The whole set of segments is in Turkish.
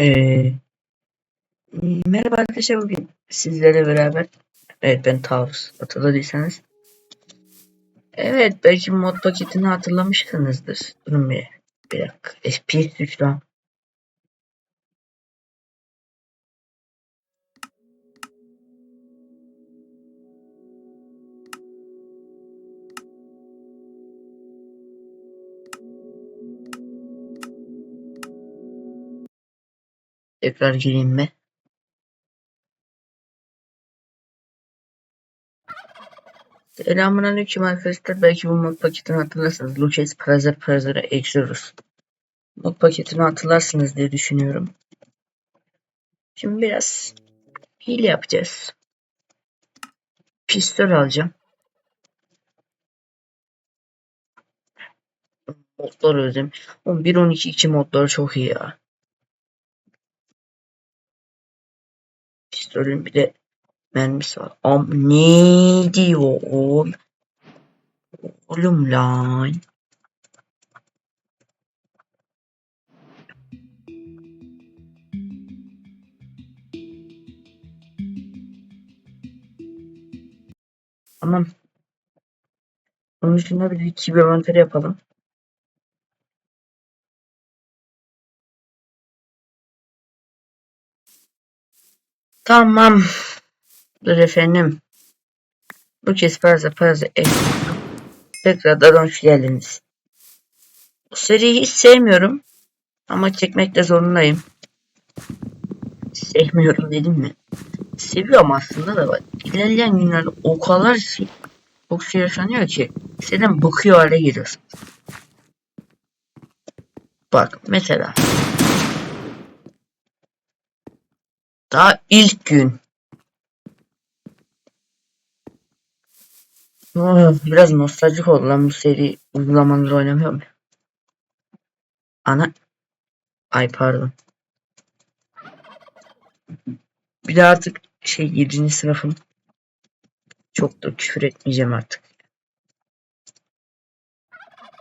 Ee, merhaba arkadaşlar bugün sizlerle beraber evet ben Tavus hatırladıysanız evet belki mod paketini hatırlamışsınızdır. Durun bir, bir dakika. FPS düştü tekrar gireyim mi? Selamünaleyküm arkadaşlar. Belki bu mod paketini hatırlarsınız. Luces Prazer Prazer'a Exodus. Mod paketini hatırlarsınız diye düşünüyorum. Şimdi biraz hile yapacağız. Pistol alacağım. Modlar özüm. 1.12.2 modları çok iyi ya. Pistolün bir de mermisi var. Am ne diyor oğlum? Lan. Tamam. Onun dışında bir iki bir envanter yapalım. Tamam. Dur efendim. Bu kez parza parza tekrardan hoş geldiniz. Bu seriyi hiç sevmiyorum. Ama çekmekte zorundayım. Sevmiyorum dedim mi? Seviyorum aslında da. İlerleyen günlerde o kadar şey, çok şey yaşanıyor ki. Senden bıkıyor hale geliyorsun. Bak mesela. Daha ilk gün. Biraz nostaljik oldu lan bu seri uzun zamandır oynamıyorum. Ana. Ay pardon. Bir de artık şey 7. sınıfım. Çok da küfür etmeyeceğim artık.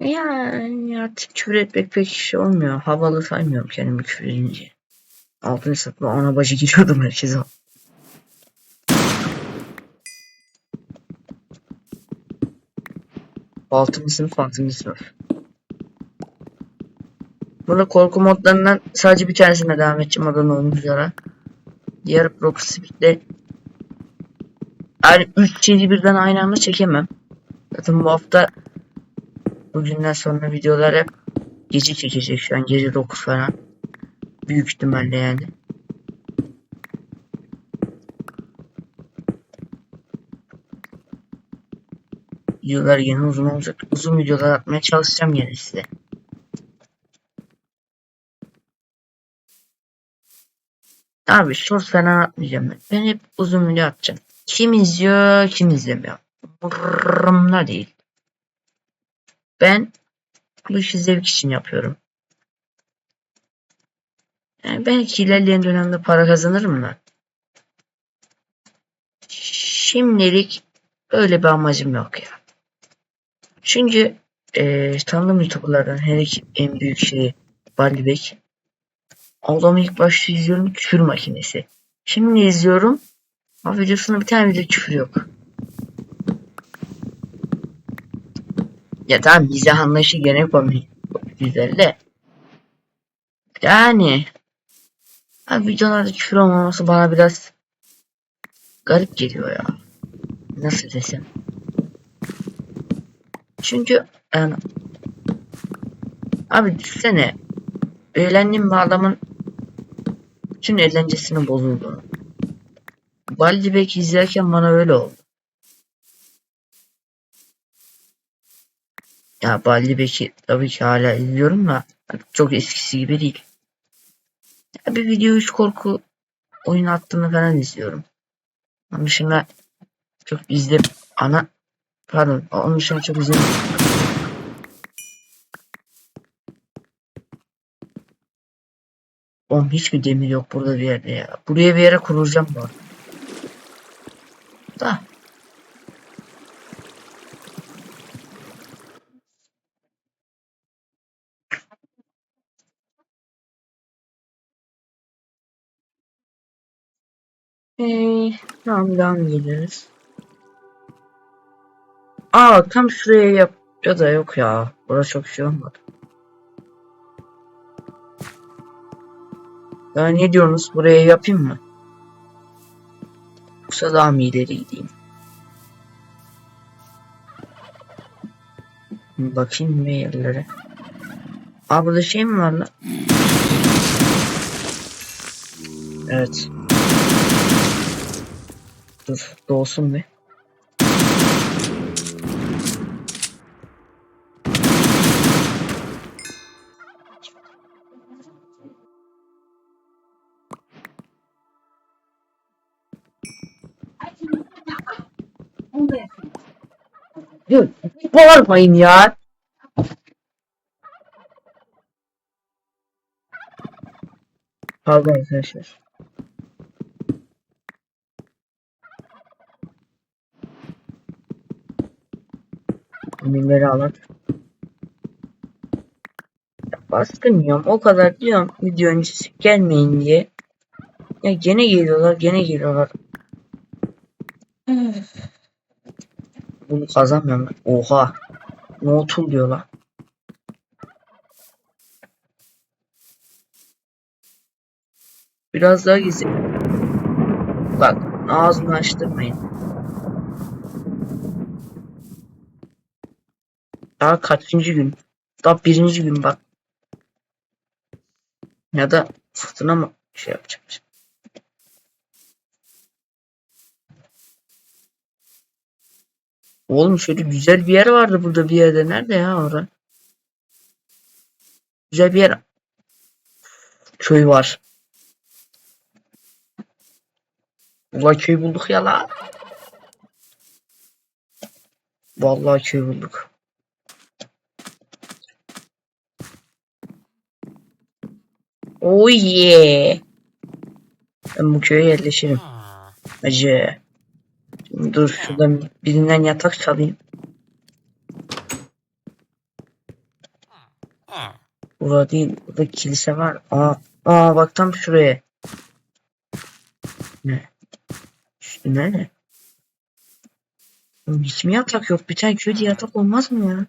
Yani artık küfür etmek pek şey olmuyor. Havalı saymıyorum kendimi küfür edince. 6. sınıfta ana bacı giriyordum herkese. Altıncı sınıf, altıncı sınıf. Burada korku modlarından sadece bir tanesine devam edeceğim adanın olmuş üzere. Diğer Proximite'de yani 3 şeyi birden aynı anda çekemem. Zaten bu hafta bugünden sonra videolar hep gece çekecek şu an gece 9 falan. Büyük ihtimalle yani. Videolar yine uzun olacak. Uzun videolar atmaya çalışacağım yine size. Abi short falan atmayacağım ben. Ben hep uzun video atacağım. Kim izliyor, kim izlemiyor. Umurumda değil. Ben bu işi zevk için yapıyorum. Yani belki ilerleyen dönemde para kazanırım da. Şimdilik öyle bir amacım yok ya. Çünkü e, tanıdığım youtuberlardan her en büyük şeyi Balibek. Adamı ilk başta izliyorum küfür makinesi. Şimdi izliyorum. Ama videosunda bir tane bile küfür yok. Ya tamam mizah anlayışı gene komik. Güzel de. Yani. Abi videolarda küfür olmaması bana biraz garip geliyor ya. Nasıl desem. Çünkü yani, abi düşünsene eğlendiğim bir adamın bütün eğlencesini bozuldu. Baldi Bek izlerken bana öyle oldu. Ya Baldi Bek'i tabii ki hala izliyorum da çok eskisi gibi değil. Ya bir video 3 korku oyun attığını falan izliyorum. Onun dışında çok izle ana pardon onun dışında çok izledim. Oğlum hiçbir demir yok burada bir yerde ya. Buraya bir yere kurulacağım bu arada. Da. Ee, tamam devam geliriz. Aa tam şuraya yap ya da yok ya. Burası çok şey olmadı. Ya ne diyorsunuz? Buraya yapayım mı? Yoksa daha mı ileri gideyim? Bakayım bir yerlere. Aa burada şey mi var lan? Evet. Dur doğsun bir. Dur, bağırmayın ya. Pardon arkadaşlar. Emirleri alır. Baskın yiyorum. O kadar diyorum video öncesi gelmeyin diye. Ya gene geliyorlar, gene geliyorlar. Bunu kazanmıyorum. Oha. Notul diyorlar. Biraz daha gizli. Bak ağzını açtırmayın. Daha kaçıncı gün? Daha birinci gün bak. Ya da fırtına mı şey yapacağım? Oğlum şöyle güzel bir yer vardı burada bir yerde. Nerede ya orada? Güzel bir yer. Köy var. Ulan köy bulduk ya la. Vallahi köy bulduk. Oh yeah. Ben bu köye yerleşirim. Acı. Şimdi dur şuradan birinden yatak çalayım. Burada değil. Burada kilise var. Aa, aa bak tam şuraya. Ne? Üstü nerede? Oğlum Hiç mi yatak yok? Bir tane köyde yatak olmaz mı ya?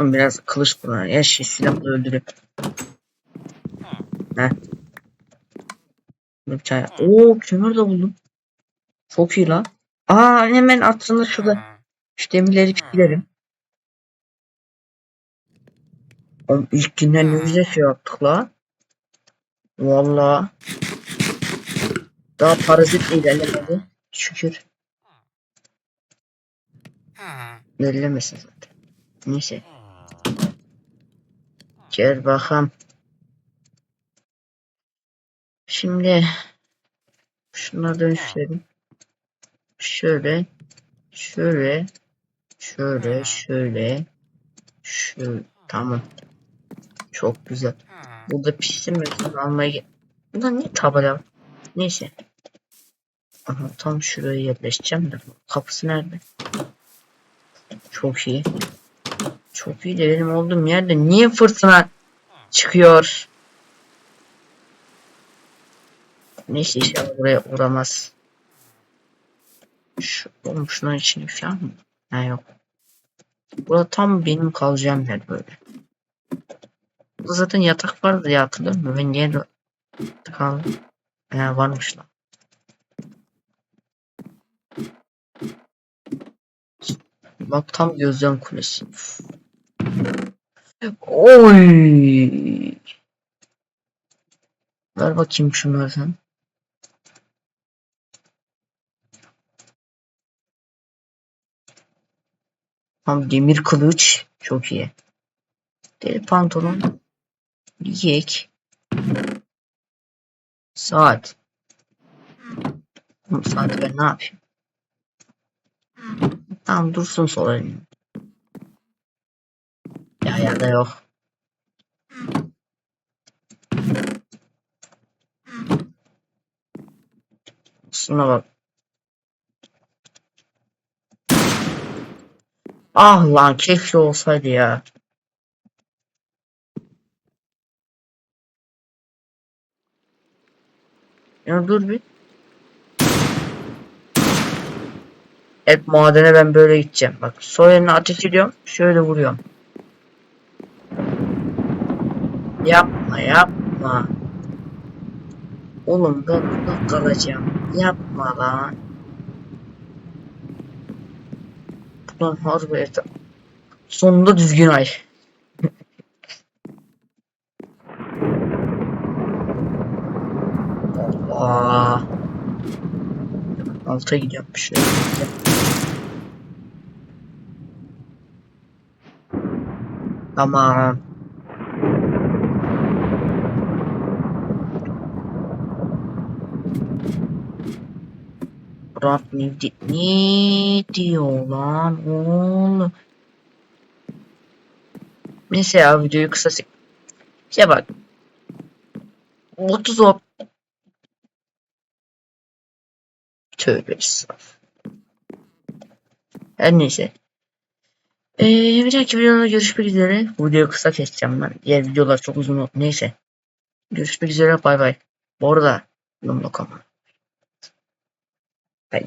Biraz kılıç kullan. Ya şey silahla öldürüp. Heh. Bir tane. Oo kömür de buldum. Çok iyi lan. Aa hemen aslında şurada. Şu demirleri pişirelim. Oğlum ilk günden ne güzel şey yaptık la. Valla. Daha parazit ilerlemedi. Şükür. İlerlemesin zaten. Neyse. Gel bakalım. Şimdi şunları dönüştürelim. Şöyle. Şöyle. Şöyle. Şöyle. Şöyle. Tamam. Çok güzel. Burada pişsin ve sonra almaya. Bunlar ne tabela? Neyse. Aha, tam şuraya yerleşeceğim de. Kapısı nerede? Çok iyi. Çok iyi de benim olduğum yerde niye fırtına çıkıyor? Neyse inşallah buraya uğramaz. Şu, oğlum şunun içinde falan mı? Ha yok. Burada tam benim kalacağım yer böyle. Burada zaten yatak vardı diye hatırlıyorum. Ben niye de kaldım? Ha varmış lan. Bak tam gözlem kulesi. Oy. Ver bakayım şunları sen. Tam demir kılıç. Çok iyi. Deri pantolon. Yek. Saat. Oğlum saat ben ne yapayım? Tamam dursun sol elim. Nerede yok. Şuna bak. Ah lan keşke olsaydı ya. Ya dur bir. Hep madene ben böyle gideceğim. Bak sol eline ateş ediyorum. Şöyle vuruyorum. Yapma yapma. Oğlum burada kalacağım. Yapma lan. Buradan harbi et. Sonunda düzgün ay. Allah. Alta gidiyorum bir şey. Tamam. Murat ne, di- ne diyor lan oğlum? Neyse ya videoyu kısa sek- Şey bak. 30 o Tövbe estağfurullah. Her neyse. Ee, bir dahaki videoda görüşmek üzere. Bu videoyu kısa keseceğim ben. Diğer videolar çok uzun oldu. Neyse. Görüşmek üzere. Bay bay. Bu arada. Yumruk ama. Ya